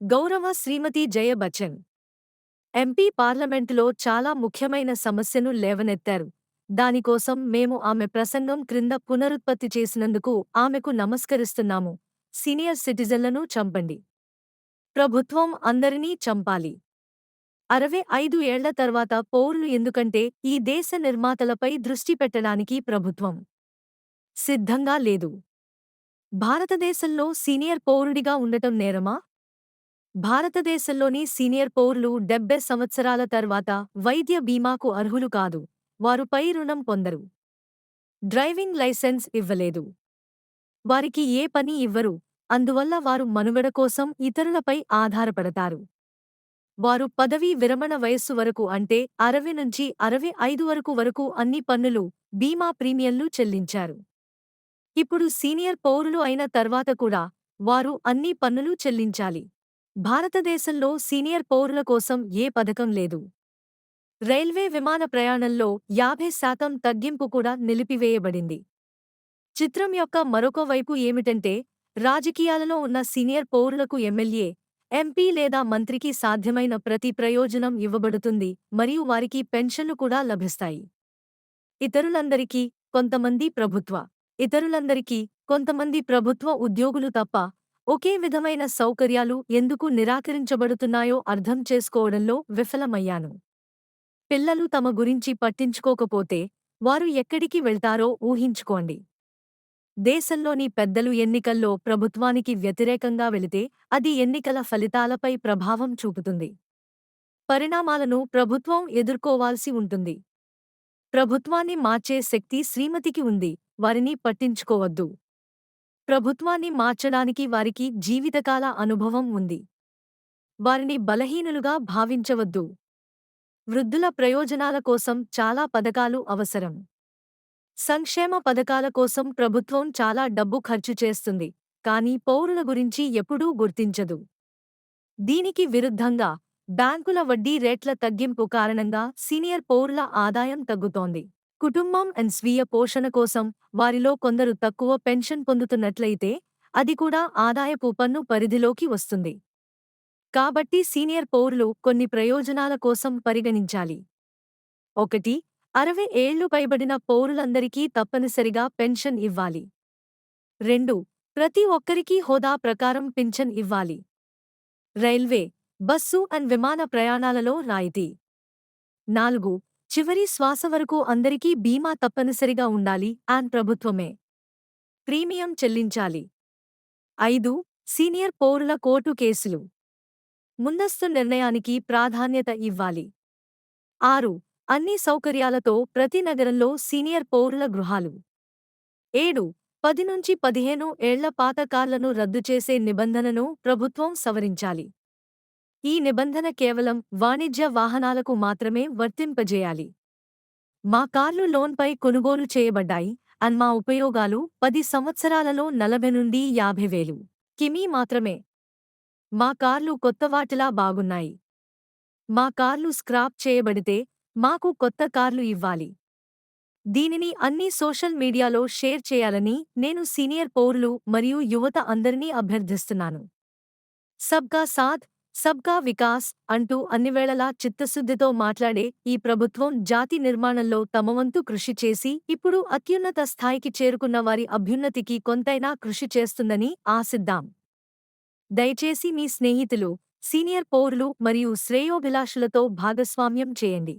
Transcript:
గౌరవ శ్రీమతి జయ బచ్చన్. ఎంపీ పార్లమెంటులో చాలా ముఖ్యమైన సమస్యను లేవనెత్తారు. దానికోసం మేము ఆమె ప్రసంగం క్రింద పునరుత్పత్తి చేసినందుకు ఆమెకు నమస్కరిస్తున్నాము. సీనియర్ సిటిజన్లను చంపండి. ప్రభుత్వం అందరినీ చంపాలి. అరవై ఐదు ఏళ్ళ తర్వాత పౌరులు ఎందుకంటే ఈ దేశ నిర్మాతలపై దృష్టి పెట్టడానికి ప్రభుత్వం సిద్ధంగా లేదు. భారతదేశంలో సీనియర్ పౌరుడిగా ఉండటం నేరమా? భారతదేశంలోని సీనియర్ పౌరులు డెబ్బై సంవత్సరాల తర్వాత వైద్య బీమాకు అర్హులు కాదు. వారు పై రుణం పొందరు. డ్రైవింగ్ లైసెన్స్ ఇవ్వలేదు. వారికి ఏ పని ఇవ్వరు. అందువల్ల వారు మనుగడ కోసం ఇతరులపై ఆధారపడతారు. వారు పదవీ విరమణ వయస్సు వరకు అంటే అరవై నుంచి అరవై ఐదు వరకు వరకు అన్ని పన్నులు బీమా ప్రీమియంలు చెల్లించారు. ఇప్పుడు సీనియర్ పౌరులు అయిన తర్వాత కూడా వారు అన్ని పన్నులు చెల్లించాలి. భారతదేశంలో సీనియర్ పౌరుల కోసం ఏ పథకం లేదు. రైల్వే విమాన ప్రయాణంలో యాభై శాతం తగ్గింపు కూడా నిలిపివేయబడింది. చిత్రం యొక్క మరొక వైపు ఏమిటంటే రాజకీయాలలో ఉన్న సీనియర్ పౌరులకు ఎమ్మెల్యే ఎంపీ లేదా మంత్రికి సాధ్యమైన ప్రతి ప్రయోజనం ఇవ్వబడుతుంది మరియు వారికి పెన్షన్లు కూడా లభిస్తాయి. ఇతరులందరికీ కొంతమంది ప్రభుత్వ ఇతరులందరికీ కొంతమంది ప్రభుత్వ ఉద్యోగులు తప్ప ఒకే విధమైన సౌకర్యాలు ఎందుకు నిరాకరించబడుతున్నాయో అర్థం చేసుకోవడంలో విఫలమయ్యాను. పిల్లలు తమ గురించి పట్టించుకోకపోతే వారు ఎక్కడికి వెళ్తారో ఊహించుకోండి. దేశంలోని పెద్దలు ఎన్నికల్లో ప్రభుత్వానికి వ్యతిరేకంగా వెళితే అది ఎన్నికల ఫలితాలపై ప్రభావం చూపుతుంది. పరిణామాలను ప్రభుత్వం ఎదుర్కోవాల్సి ఉంటుంది. ప్రభుత్వాన్ని మార్చే శక్తి శ్రీమతికి ఉంది వారిని పట్టించుకోవద్దు. ప్రభుత్వాన్ని మార్చడానికి వారికి జీవితకాల అనుభవం ఉంది. వారిని బలహీనులుగా భావించవద్దు. వృద్ధుల ప్రయోజనాల కోసం చాలా పథకాలు అవసరం. సంక్షేమ పథకాల కోసం ప్రభుత్వం చాలా డబ్బు ఖర్చు చేస్తుంది కానీ పౌరుల గురించి ఎప్పుడూ గుర్తించదు. దీనికి విరుద్ధంగా బ్యాంకుల వడ్డీ రేట్ల తగ్గింపు కారణంగా సీనియర్ పౌరుల ఆదాయం తగ్గుతోంది. కుటుంబం అండ్ స్వీయ పోషణ కోసం వారిలో కొందరు తక్కువ పెన్షన్ పొందుతున్నట్లయితే అది కూడా ఆదాయపు పన్ను పరిధిలోకి వస్తుంది. కాబట్టి సీనియర్ పౌరులు కొన్ని ప్రయోజనాల కోసం పరిగణించాలి. ఒకటి అరవై ఏళ్ళు పైబడిన పౌరులందరికీ తప్పనిసరిగా పెన్షన్ ఇవ్వాలి. రెండు ప్రతి ఒక్కరికీ హోదా ప్రకారం పింఛన్ ఇవ్వాలి. రైల్వే బస్సు అండ్ విమాన ప్రయాణాలలో రాయితీ. నాలుగు చివరి శ్వాస వరకు అందరికీ బీమా తప్పనిసరిగా ఉండాలి అండ్ ప్రభుత్వమే. ప్రీమియం చెల్లించాలి. ఐదు సీనియర్ పౌరుల కోర్టు కేసులు. ముందస్తు నిర్ణయానికి ప్రాధాన్యత ఇవ్వాలి. ఆరు అన్ని సౌకర్యాలతో ప్రతి నగరంలో సీనియర్ పౌరుల గృహాలు. ఏడు పది నుంచి పదిహేను ఏళ్ళ పాత కార్లను రద్దు చేసే నిబంధనను ప్రభుత్వం సవరించాలి. ఈ నిబంధన కేవలం వాణిజ్య వాహనాలకు మాత్రమే వర్తింపజేయాలి. మా కార్లు లోన్పై కొనుగోలు చేయబడ్డాయి. అన్ మా ఉపయోగాలు పది సంవత్సరాలలో నలభై నుండి యాభై వేలు. కిమీ మాత్రమే. మా కార్లు కొత్తవాటిలా బాగున్నాయి. మా కార్లు స్క్రాప్ చేయబడితే మాకు కొత్త కార్లు ఇవ్వాలి. దీనిని అన్ని సోషల్ మీడియాలో షేర్ చేయాలని నేను సీనియర్ పౌరులు మరియు యువత అందరినీ అభ్యర్థిస్తున్నాను. సబ్కా సాథ్. సబ్కా వికాస్ అంటూ అన్నివేళలా చిత్తశుద్ధితో మాట్లాడే ఈ ప్రభుత్వం జాతి నిర్మాణంలో తమవంతు కృషి చేసి ఇప్పుడు అత్యున్నత స్థాయికి చేరుకున్న వారి అభ్యున్నతికి కొంతైనా కృషి చేస్తుందని ఆశిద్దాం. దయచేసి మీ స్నేహితులు సీనియర్ పౌరులు మరియు శ్రేయోభిలాషులతో భాగస్వామ్యం చేయండి.